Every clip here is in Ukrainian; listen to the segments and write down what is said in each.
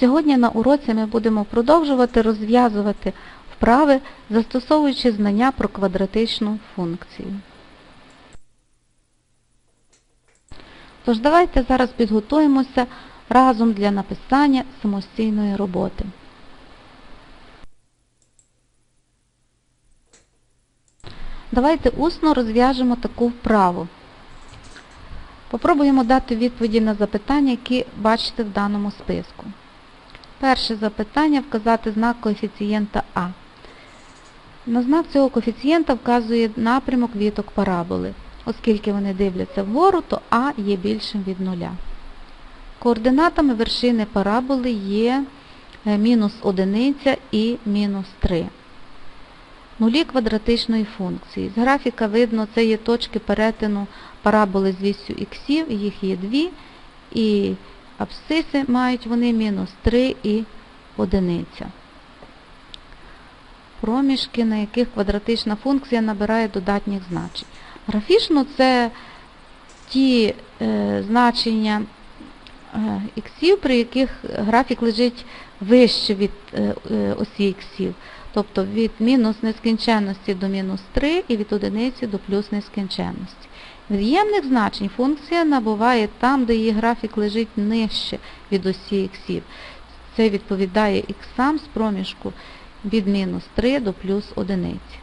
Сьогодні на уроці ми будемо продовжувати розв'язувати вправи, застосовуючи знання про квадратичну функцію. Тож давайте зараз підготуємося разом для написання самостійної роботи. Давайте усно розв'яжемо таку вправу. Попробуємо дати відповіді на запитання, які бачите в даному списку. Перше запитання вказати знак коефіцієнта А. На знак цього коефіцієнта вказує напрямок віток параболи. Оскільки вони дивляться вгору, то А є більшим від нуля. Координатами вершини параболи є е, мінус 1 і мінус 3. Нулі квадратичної функції. З графіка видно, це є точки перетину параболи з вісю х, їх є дві, і абсциси мають вони мінус 3 і одиниця. Проміжки, на яких квадратична функція набирає додатніх значень. Графічно це ті е, значення е, іксів, при яких графік лежить вище від е, е, осі іксів. Тобто від мінус нескінченності до мінус 3 і від одиниці до плюс нескінченності. Від'ємних значень функція набуває там, де її графік лежить нижче від осі іксів. Це відповідає іксам з проміжку від мінус 3 до плюс одиниці.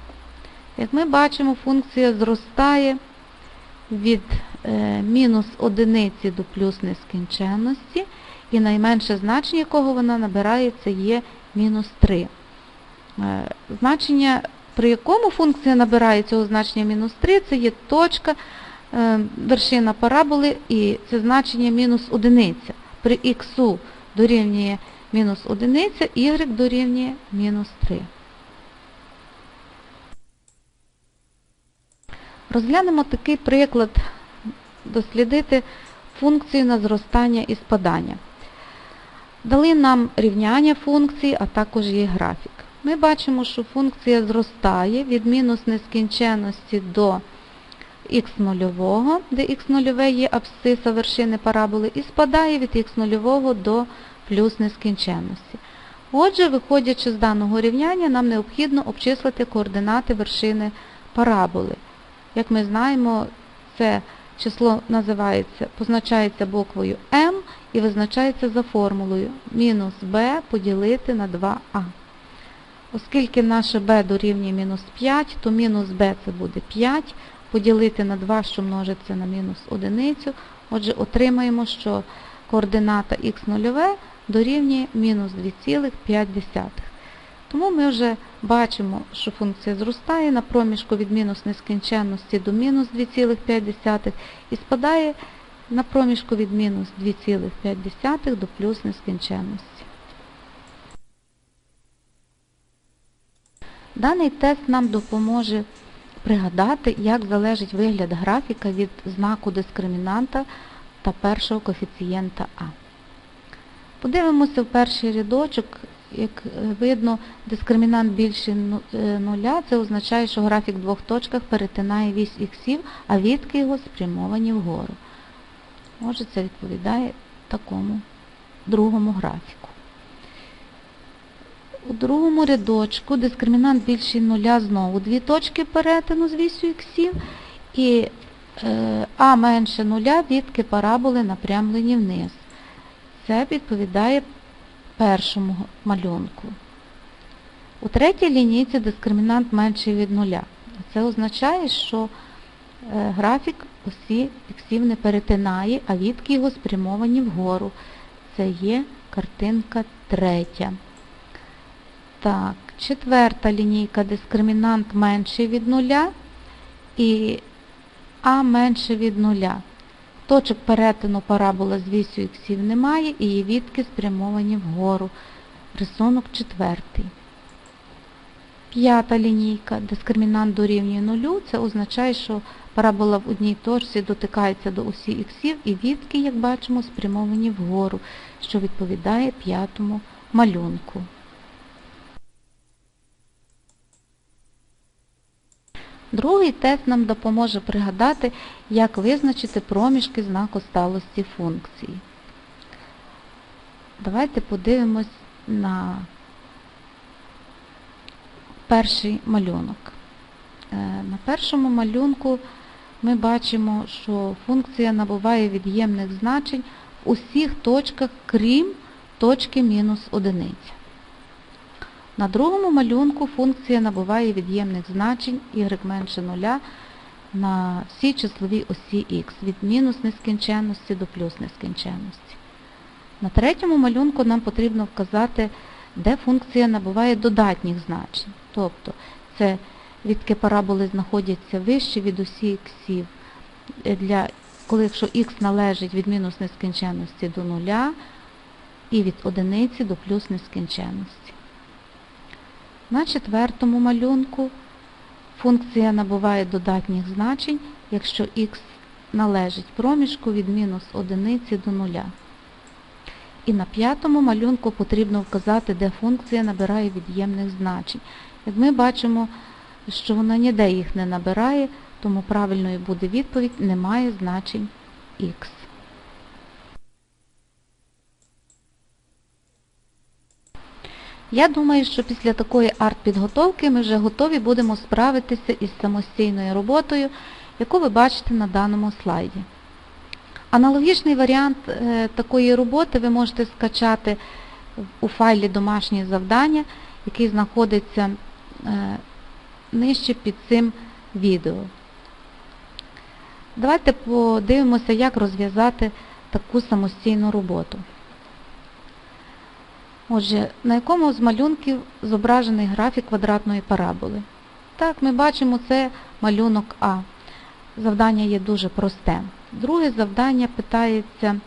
Як ми бачимо, функція зростає від е, мінус одиниці до плюс нескінченності, і найменше значення, якого вона набирає, це є мінус 3. Е, значення, при якому функція набирає цього значення мінус 3, це є точка, вершина параболи, і це значення мінус одиниця. При х дорівнює мінус одиниця, y дорівнює мінус 3. Розглянемо такий приклад дослідити функцію на зростання і спадання. Дали нам рівняння функції, а також її графік. Ми бачимо, що функція зростає від мінус нескінченності до х0, де х0 є абсциса вершини параболи, і спадає від х0 до плюс нескінченності. Отже, виходячи з даного рівняння, нам необхідно обчислити координати вершини параболи. Як ми знаємо, це число називається, позначається буквою m і визначається за формулою мінус b поділити на 2а. Оскільки наше b дорівнює мінус 5, то мінус b це буде 5, поділити на 2, що множиться на мінус 1. Отже, отримаємо, що координата х0 дорівнює мінус 2,5. Тому ми вже бачимо, що функція зростає на проміжку від мінус нескінченності до мінус 2,5 і спадає на проміжку від мінус 2,5 до плюс нескінченності. Даний тест нам допоможе пригадати, як залежить вигляд графіка від знаку дискримінанта та першого коефіцієнта А. Подивимося в перший рядочок, як видно, дискримінант більше нуля, це означає, що графік в двох точках перетинає вісь іксів, а відки його спрямовані вгору. Отже, це відповідає такому другому графіку. У другому рядочку дискримінант більший нуля знову дві точки перетину з вісю іксів, і е, А менше нуля відки параболи напрямлені вниз. Це відповідає першому малюнку. У третій лінійці дискримінант менший від нуля. Це означає, що е, графік осі іксів не перетинає, а відки його спрямовані вгору. Це є картинка третя. Так, четверта лінійка дискримінант менший від нуля і А менше від нуля. Точок перетину парабола з вісю іксів немає і її відки спрямовані вгору. Рисунок четвертий. П'ята лінійка, дискримінант дорівнює нулю, це означає, що парабола в одній точці дотикається до осі іксів і відки, як бачимо, спрямовані вгору, що відповідає п'ятому малюнку. Другий тест нам допоможе пригадати, як визначити проміжки знаку сталості функції. Давайте подивимось на перший малюнок. Е, На першому малюнку ми бачимо, що функція набуває від'ємних значень в усіх точках, крім точки мінус одиниця. На другому малюнку функція набуває від'ємних значень y менше 0 на всій числовій осі х від мінус нескінченності до плюс нескінченності. На третьому малюнку нам потрібно вказати, де функція набуває додатніх значень. Тобто це відки параболи знаходяться вище від осі іксів, для, коли якщо х належить від мінус нескінченності до нуля і від одиниці до плюс нескінченності. На четвертому малюнку функція набуває додатніх значень, якщо х належить проміжку від мінус одиниці до нуля. І на п'ятому малюнку потрібно вказати, де функція набирає від'ємних значень. Як ми бачимо, що вона ніде їх не набирає, тому правильною буде відповідь немає значень х. Я думаю, що після такої арт-підготовки ми вже готові будемо справитися із самостійною роботою, яку ви бачите на даному слайді. Аналогічний варіант е, такої роботи ви можете скачати у файлі домашні завдання, який знаходиться е, нижче під цим відео. Давайте подивимося, як розв'язати таку самостійну роботу. Отже, на якому з малюнків зображений графік квадратної параболи? Так, ми бачимо, це малюнок А. Завдання є дуже просте. Друге завдання питається,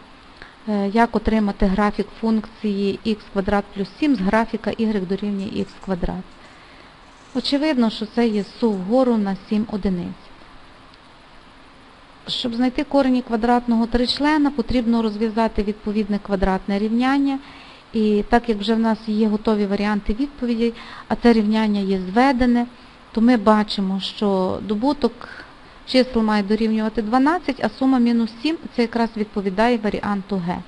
е, як отримати графік функції х квадрат плюс 7 з графіка y дорівнює х квадрат. Очевидно, що це є сув вгору на 7 одиниць. Щоб знайти корені квадратного тричлена, потрібно розв'язати відповідне квадратне рівняння. І так як вже в нас є готові варіанти відповідей, а це рівняння є зведене, то ми бачимо, що добуток чисел має дорівнювати 12, а сума мінус 7 це якраз відповідає варіанту Г.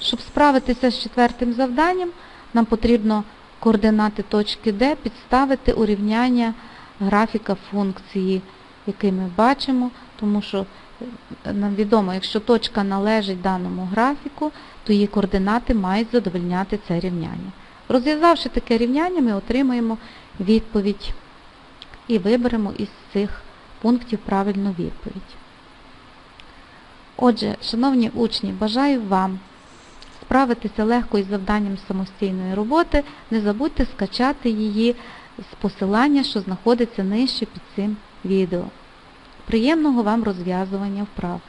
Щоб справитися з четвертим завданням, нам потрібно координати точки D підставити у рівняння графіка функції, який ми бачимо, тому що нам відомо, якщо точка належить даному графіку, то її координати мають задовольняти це рівняння. Розв'язавши таке рівняння, ми отримаємо відповідь і виберемо із цих пунктів правильну відповідь. Отже, шановні учні, бажаю вам справитися легко із завданням самостійної роботи. Не забудьте скачати її з посилання, що знаходиться нижче під цим відео. Приємного вам розв'язування вправ!